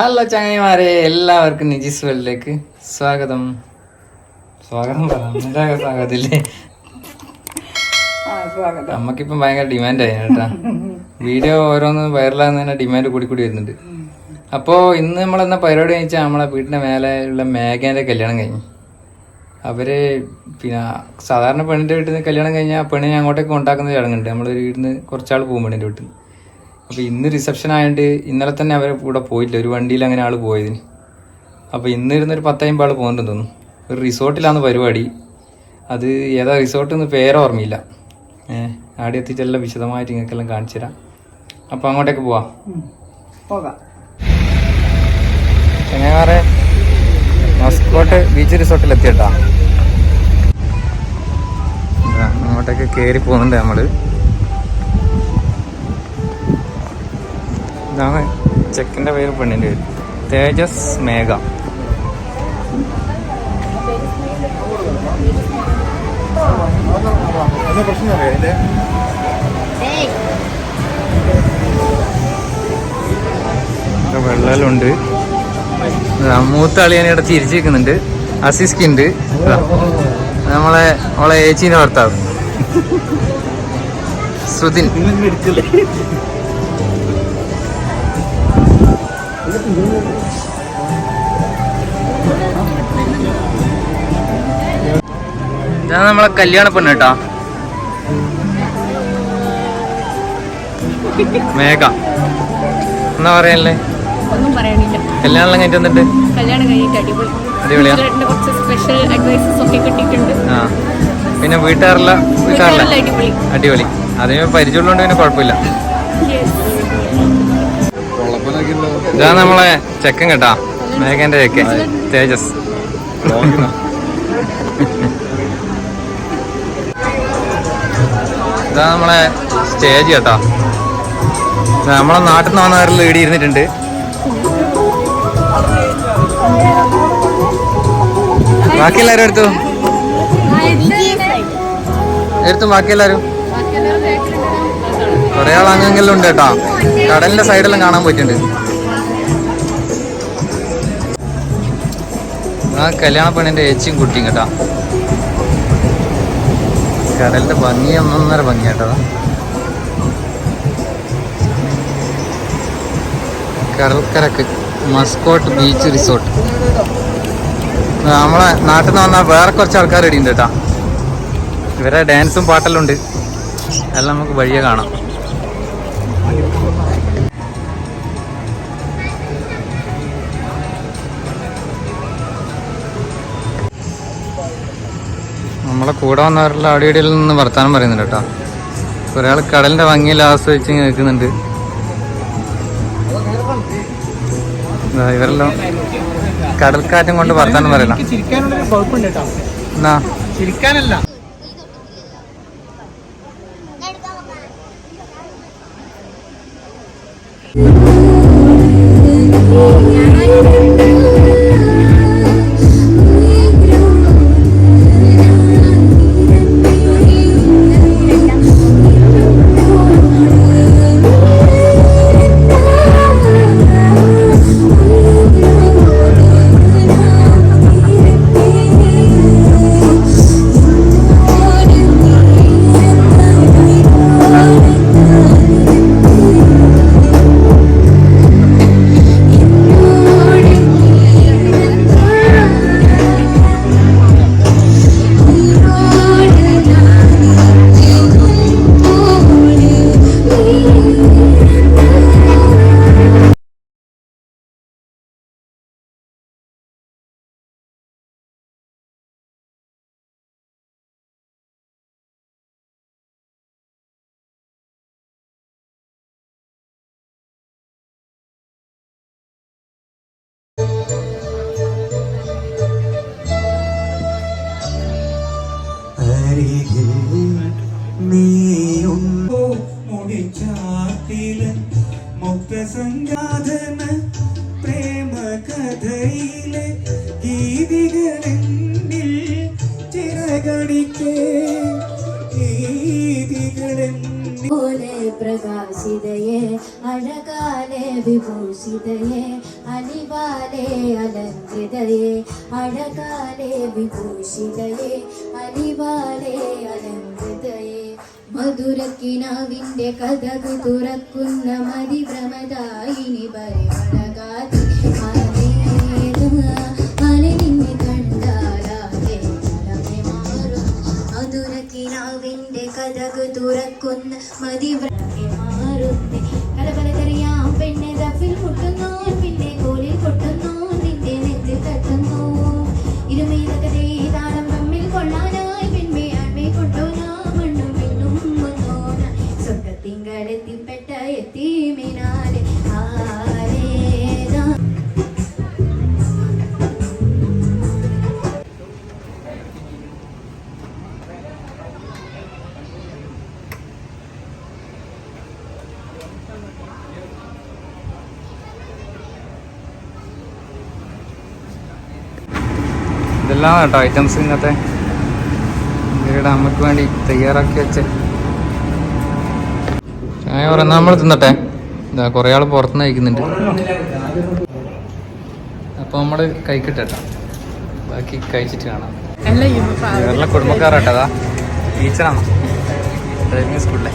Hello ചങ്ങായിമാരെ. എല്ലാവർക്കും നിജിസ് വേൾഡിലേക്ക് സ്വാഗതം. സ്വാഗതം പറഞ്ഞ സ്വാഗതമില്ലേ? നമുക്കിപ്പം ഭയങ്കര ഡിമാൻഡ് ആയി കേട്ടാ. വീഡിയോ ഓരോന്ന് വൈറലാകുന്നതിന് ഡിമാൻഡ് കൂടി കൂടി വരുന്നുണ്ട്. അപ്പോൾ ഇന്ന് നമ്മളെന്നാ പരിപാടി വെച്ചാൽ നമ്മളെ വീടിന്റെ മേലെ ഉള്ള മേഘേന്റെ കല്യാണം കഴിഞ്ഞു. അവർ പിന്നെ സാധാരണ പെണ്ണിന്റെ വീട്ടിൽ നിന്ന് കല്യാണം കഴിഞ്ഞാൽ പെണ്ണിനെ അങ്ങോട്ടേക്ക് കൊണ്ടാക്കുന്ന ചടങ്ങുണ്ട്. നമ്മളൊരു വീട്ടിൽ നിന്ന് കുറച്ചാൾ പോകും പെണ്ണിന്റെ വീട്ടിൽ നിന്ന് അപ്പോൾ ഇന്ന് റിസപ്ഷൻ ആയതുകൊണ്ട് ഇന്നലെ തന്നെ അവരെ കൂടെ പോയില്ല ഒരു വണ്ടിയിൽ അങ്ങനെ ആൾ പോയതിന്. അപ്പോൾ ഇന്ന് ഇരുന്നൊരു പത്തമ്പത് ആൾ പോകുന്നുണ്ടെന്ന് തോന്നുന്നു. ഒരു റിസോർട്ടിലാണ് പരിപാടി. അത് ഏതാ റിസോർട്ട് എന്ന് പേരോർമ്മയില്ല ഏഹ് ആടെ എത്തിയിട്ടെല്ലാം വിശദമായിട്ട് നിങ്ങൾക്കെല്ലാം കാണിച്ചു തരാം. അപ്പോൾ അങ്ങോട്ടേക്ക് പോവാം. പോകാം. ചെങ്ങാറെ മസ്കോട്ട് ബീച്ച് റിസോർട്ടിൽ എത്തിയിട്ടാ അങ്ങോട്ടേക്ക് കയറി പോകുന്നുണ്ട് നമ്മൾ. ഇതാണ് ചെക്കിന്റെ പേര് പെണ്ണിന്റെ പേര്. തേജസ് മേഘ. വെള്ളലുണ്ട്. മൂത്ത അളിയനെ ഇവിടെ ചിരിച്ചു നിൽക്കുന്നുണ്ട് അസിസ്കി ഉണ്ട് ഇതാ, നമ്മളെ നമ്മളെ ഏച്ചീനെ ഭർത്താവ്. ശ്രുതിൻ ഇതാണ് നമ്മളെ കല്യാണ പെണ്ണ് കേട്ടോ. മേഘ. എന്നാ പറയാനല്ലേ? ഒന്നും പറയാനില്ല. കല്യാണം കഴിഞ്ഞിട്ട് വന്നിട്ട്? കല്യാണം കഴിഞ്ഞിട്ട് അടിപൊളി. അടിപൊളിയാ? കുറച്ച് സ്പെഷ്യൽ അഡ്വൈസസ് ഒക്കെ കിട്ടിയിട്ടുണ്ട്. ആ. പിന്നെ വീട്ടുകാരെല്ലാം വീട്ടുകാരല്ല അടിപൊളി. അടിപൊളി. അതിന് പരിചയമുള്ളതുകൊണ്ട് പിന്നെ കുഴപ്പമില്ല. ഇതാണ് നമ്മളെ ചെക്കൻ കേട്ടാ. മേഘന്റെ ചെക്കൻ. തേജസ്. ഇതാ നമ്മളെ സ്റ്റേജ് കേട്ടാ. ഇത് നമ്മളെ നാട്ടിൽ നിന്ന് വന്നവരിൽ ഇവിടെ ഇരുന്നിട്ടുണ്ട്. ബാക്കി എല്ലാവരും എടുത്തു എടുത്തു ബാക്കി എല്ലാവരും കുറെ ആൾ അങ്ങെങ്കിലും ഉണ്ട് കേട്ടോ. കടലിന്റെ സൈഡെല്ലാം കാണാൻ പറ്റുന്നുണ്ട് ആ കല്യാണ പെണ്ണിന്റെ ഏച്ചിയും കുട്ടിയും കേട്ടോ. കടലിന്റെ ഭംഗി ഒന്നൊന്നര ഭംഗി കേട്ടോ. കടൽക്കരക്ക് മസ്കോട്ട് ബീച്ച് റിസോർട്ട്. നമ്മളെ നാട്ടിൽ നിന്ന് വന്നാൽ വേറെ കുറച്ച് ആൾക്കാർ ഇടിയുണ്ട് കേട്ടോ. ഇവരെ ഡാൻസും പാട്ടെല്ലാം ഉണ്ട്. എല്ലാം നമുക്ക് വഴിയെ കാണാം. കൂടെ വന്നവരുടെ അവിടെ ഇടയിൽ നിന്ന് വർത്താനം പറയുന്നുണ്ട് കേട്ടോ. ഒരാൾ കടലിന്റെ ഭംഗിയിൽ ആസ്വദിച്ച് നിൽക്കുന്നുണ്ട്. ഇവരെല്ലാം കടൽക്കാറ്റും കൊണ്ട് വർത്താനം പറയണം. കുഴപ്പമുണ്ട് കേട്ടോ. എന്നാ? ചിരിക്കാനല്ല. Oh. മുക്തസംഗാധന പ്രേമ കഥയിലെ ഗീതികളെന്നിൽ ചിറകടിക്കേ. ഗീതികളെന്നിൽ പോലെ പ്രകാശിതയെ അഴകാലെ വിഭൂഷിതയെ അലിവാലെ അലങ്കൃതയെ അഴകാലെ വിഭൂഷിതയെ അലിവാലെ അലങ്കൃതയെ മധുരക്കിനാവിന്റെ കഥക് തുറക്കുന്ന മതിഭ്രമദായിനി പരിമളകാതി അലെ നിന്നെ കണ്ടാലാകെ മലമെ മാറും. മധുരക്കിനാവിന്റെ കഥക് തുറക്കുന്ന മതിഭ്രമെ മാറുന്നേ മുട്ടുന്നു ഇതെല്ലാം കേട്ടോ ഐറ്റംസ് ഇങ്ങനത്തെ ഇവരുടെ അമ്മയ്ക്ക് വേണ്ടി തയ്യാറാക്കി വെച്ച്. ചായ പറയുന്ന നമ്മൾ തിന്നട്ടെ. ഇതാ കുറേ ആൾ പുറത്തുനിന്ന് കഴിക്കുന്നുണ്ട്. അപ്പോൾ നമ്മൾ കഴിക്കട്ടെ കേട്ടോ. ബാക്കി കഴിച്ചിട്ട് കാണാം. ഇവരുടെ കുടുംബക്കാരാട്ടതാ ടീച്ചറാണ്? ഡ്രൈവിംഗ് സ്കൂളിലെ.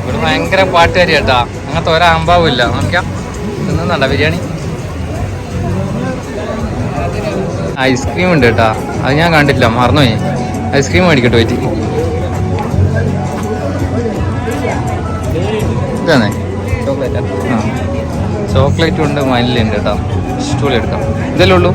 ഇവിടെ ഭയങ്കര പാട്ടുകാരി കേട്ടാ. അങ്ങനത്തെ ഒരാമ്പാവില്ല നോക്കിയാ. തിന്നുന്നുണ്ടോ ബിരിയാണി? ഐസ്ക്രീം ഉണ്ട് കേട്ടാ. അത് ഞാൻ കണ്ടില്ല മറന്നുപോയി. ഐസ്ക്രീം മേടിക്കട്ടെ പറ്റി. ഇതാണേ. ചോക്ലേറ്റ്? ആ. ചോക്ലേറ്റും ഉണ്ട് മല്ലുണ്ട് കേട്ടോ. സ്റ്റൂൾ എടുക്കാം. ഇതല്ലേ ഉള്ളൂ?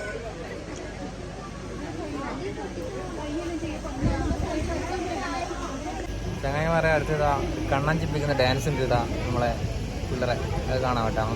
ചങ്ങായിമാരെ അടുത്തതാ കണ്ണൻ ചിപ്പിക്കുന്ന ഡാൻസ് ഉണ്ട് ഇതാ നമ്മളെ പിള്ളേരെ. അത് കാണാൻ പറ്റാമോ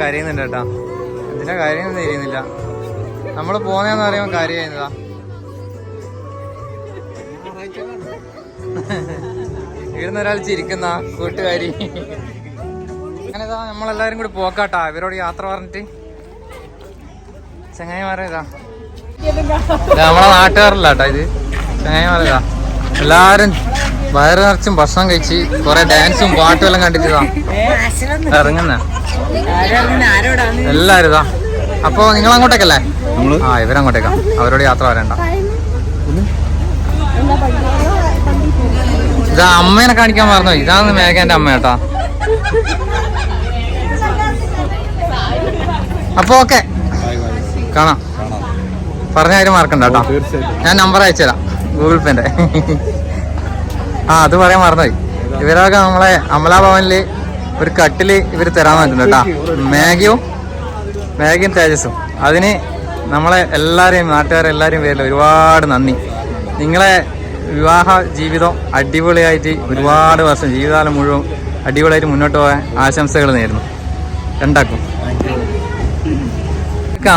കരയുന്നുണ്ട് കേട്ടാ. എന്തിനാ കാര്യമൊന്നും തിരിയുന്നില്ല നമ്മൾ പോന്നേന്ന് പറയുമ്പോൾ കാര്യം ചെയ്യുന്നതാ. ഇവിടുന്ന് ഒരാൾ ചിരിക്കുന്ന കൂട്ടുകാരി. അങ്ങനെ ഇതാ നമ്മളെല്ലാരും കൂടി പോക്കാട്ടാ. ഇവരോട് യാത്ര പറഞ്ഞിട്ട്. ചങ്ങായിമാരേതാ? നമ്മളെ നാട്ടുകാരല്ല കേട്ടാ ഇത്. ചങ്ങായിമാരേതാ? എല്ലാരും വയറ് നിറച്ചും ഭക്ഷണം കഴിച്ച് കുറെ ഡാൻസും പാട്ടും എല്ലാം കണ്ടിട്ടാ ഇറങ്ങുന്ന. എല്ലാരും ഇതാ. അപ്പൊ നിങ്ങൾ അങ്ങോട്ടേക്കല്ലേ ആ ഇവരങ്ങോട്ടേക്കാ. അവരോട് യാത്ര വരണ്ട. ഇതാ അമ്മേനെ കാണിക്കാൻ മറന്നു ഇതാണ് മേഘന്റെ അമ്മ കേട്ടാ. അപ്പൊ ഓക്കെ. കാണാം. പറഞ്ഞ കാര്യം മറക്കണ്ട കേട്ടോ. ഞാൻ നമ്പർ അയച്ചുതരാം. ഗൂഗിൾ പേന്റെ ആ അത് പറയാൻ മറന്നുപോയി. ഇവരൊക്കെ നമ്മളെ അമലാഭവനിൽ ഒരു കട്ടിൽ ഇവർ തരാൻ പറ്റുന്നുണ്ട് കേട്ടോ. മാഗിയും മാഗിയും തേജസും അതിന് നമ്മളെ എല്ലാരെയും നാട്ടുകാരെല്ലാവരെയും പേരിൽ ഒരുപാട് നന്ദി. നിങ്ങളെ വിവാഹ ജീവിതം അടിപൊളിയായിട്ട് ഒരുപാട് വർഷം ജീവിതകാലം മുഴുവൻ അടിപൊളിയായിട്ട് മുന്നോട്ട് പോകാൻ ആശംസകൾ നേരുന്നു. രണ്ടാക്കും.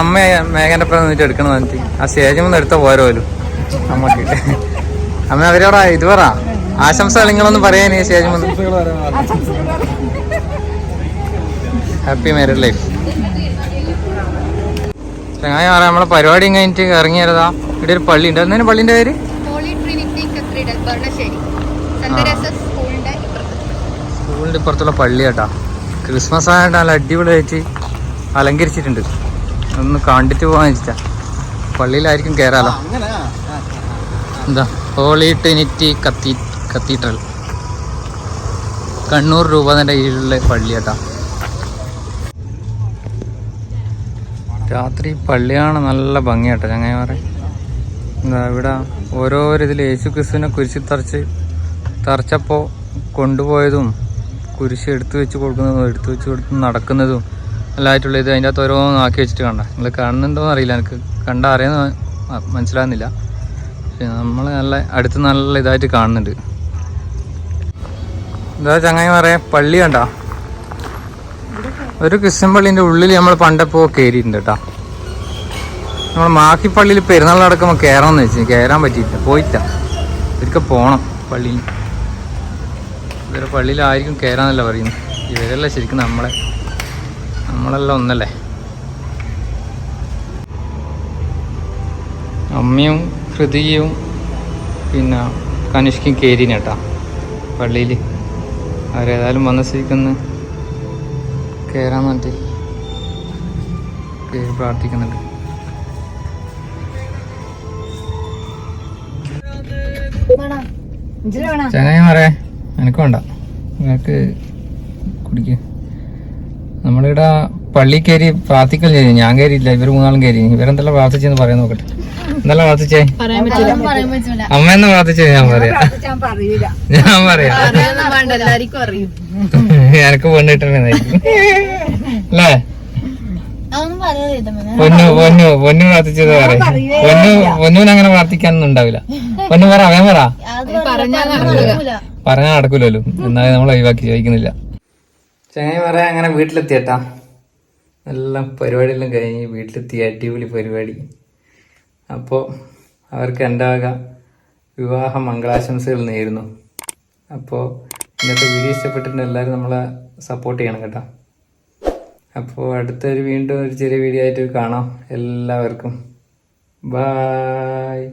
അമ്മ മേഘന്റെ ഒപ്പം നിന്നിട്ട് എടുക്കണം എന്നിട്ട് ആ സ്റ്റേജിൽ നിന്ന് എടുത്ത പോരോ പോലും അമ്മയ്ക്ക്. അമ്മ അവരോടാ ഇത് പറ. ആശംസകൾ നിങ്ങളൊന്നും പറയാനേ ശേഷം ഹാപ്പി മാരീഡ് ലൈഫ് ചങ്ങായി പറയാം നമ്മളെ പരിപാടി കഴിഞ്ഞിട്ട് ഇറങ്ങിയതാ. ഇവിടെ ഒരു പള്ളി ഉണ്ട്. എന്തായാലും പള്ളിന്റെ പേര്? സ്കൂളിന്റെ ഇപ്പുറത്ത്. സ്കൂളിന്റെ ഇപ്പുറത്തുള്ള പള്ളി കേട്ടാ. ക്രിസ്മസ് ആയിട്ട് നല്ല അടിപൊളിയായിട്ട് അലങ്കരിച്ചിട്ടുണ്ട്. ഒന്ന് കണ്ടിട്ട് പോകാൻ വെച്ചിട്ടാ. പള്ളിയിലായിരിക്കും കയറാലോ എന്താ? ഹോളി ട്രിനിറ്റി കത്തീ കത്തീഡ്രൽ കണ്ണൂർ രൂപതന്റെ കീഴിലുള്ള പള്ളി കേട്ടാ രാത്രി പള്ളിയാണ് നല്ല ഭംഗിയാട്ടോ ചങ്ങായിമാരെ. എന്താ ഇവിടെ ഓരോരോ യേശു ക്രിസ്തുവിനെ കുരിശി തറച്ച് തറച്ചപ്പോൾ കൊണ്ടുപോയതും കുരിശ് എടുത്തു വെച്ച് കൊടുക്കുന്നതും എടുത്തു വെച്ച് കൊടുത്ത് നടക്കുന്നതും എല്ലായിട്ടുള്ള ഇത് അതിന്റെ അകത്ത് ഓരോ ആക്കി വെച്ചിട്ട് കണ്ട നിങ്ങൾ കാണുന്നുണ്ടോയെന്ന് അറിയില്ല എനിക്ക് കണ്ട അറിയുന്ന മനസ്സിലാകുന്നില്ല. നമ്മൾ നല്ല അടുത്ത് നല്ല ഇതായിട്ട് കാണുന്നുണ്ട്. എന്താ ചങ്ങായി പറയാ? പള്ളി കണ്ടോ? ഒരു ക്രിസ്ത്യൻ പള്ളിന്റെ ഉള്ളിൽ നമ്മൾ പണ്ടപ്പോ കയറിയിട്ടുണ്ട് കേട്ടോ നമ്മൾ മാക്കിപ്പള്ളിയിൽ പെരുന്നാൾ നടക്കുമ്പോൾ എന്ന് വെച്ചു. കയറാൻ പറ്റിയില്ല. പോയില്ല ഒരിക്കൽ പോണം പള്ളിയിൽ ഇവരെ പള്ളിയിലായിരിക്കും കയറാന്നല്ല പറയുന്നത്. ഇവരല്ല ശരിക്കും നമ്മളെ. നമ്മളെല്ലാം ഒന്നല്ലേ? അമ്മയും ഹൃദയവും പിന്നെ കനിഷ്കയും കേരിനേട്ടാ പള്ളിയിൽ അവരേതായാലും വന്ന സ്ഥിതിക്കൊന്ന് കയറാൻ വേണ്ടി കയറി പ്രാർത്ഥിക്കുന്നുണ്ട്. ചങ്ങായി മാറേ എനിക്ക് വേണ്ട. നിങ്ങൾക്ക് കുടിക്കുക നമ്മളിവിടെ പള്ളി കയറി പ്രാർത്ഥിക്കൽ ചെയ്തു. ഞാൻ കയറിയില്ല ഇവർ മൂന്നാളും കയറി. ഇവരെന്തെല്ലാം പ്രാർത്ഥിച്ചെന്ന് പറയാൻ നോക്കട്ടെ. എന്തെല്ലാം പ്രാർത്ഥിച്ചേ? പറയാൻ പറ്റില്ല. അമ്മ എന്നാ പ്രാർത്ഥിച്ചേ ഞാൻ പറയാം. ഞാൻ പറയാം. അറിയാൻ വേണ്ട എല്ലാവർക്കും അറിയും. എനക്ക് പെണ്ണ് കിട്ടണെന്നായിരിക്കും അല്ലേ? പൊന്നു പൊന്നു പൊന്നു പ്രാർത്ഥിച്ചത് പറയും. പൊന്നു പൊന്നുവിന് അങ്ങനെ പ്രാർത്ഥിക്കാനൊന്നും ഉണ്ടാവില്ല. പൊന്നു പറ അവൻ പറ. പറഞ്ഞാൽ നടക്കില്ല പറഞ്ഞാൽ നടക്കൂലല്ലോ. എന്നാലും നമ്മൾ ഒഴിവാക്കി ചോദിക്കുന്നില്ല. ചങ്ങായി പറ അങ്ങനെ വീട്ടിലെത്തിയേട്ടാ. എല്ലാം പരിപാടിയെല്ലാം കഴിഞ്ഞ് വീട്ടിലെത്തി. അടിപൊളി പരിപാടി. അപ്പോൾ അവർക്ക് എന്റെ വക വിവാഹ മംഗളാശംസകൾ നേരുന്നു. അപ്പോൾ ഇന്നത്തെ വീഡിയോ ഇഷ്ടപ്പെട്ടിട്ടുണ്ട് എല്ലാവരും നമ്മളെ സപ്പോർട്ട് ചെയ്യണം കേട്ടോ. അപ്പോൾ അടുത്തൊരു വീണ്ടും ഒരു ചെറിയ വീഡിയോ ആയിട്ട് കാണാം. എല്ലാവർക്കും. ബായ്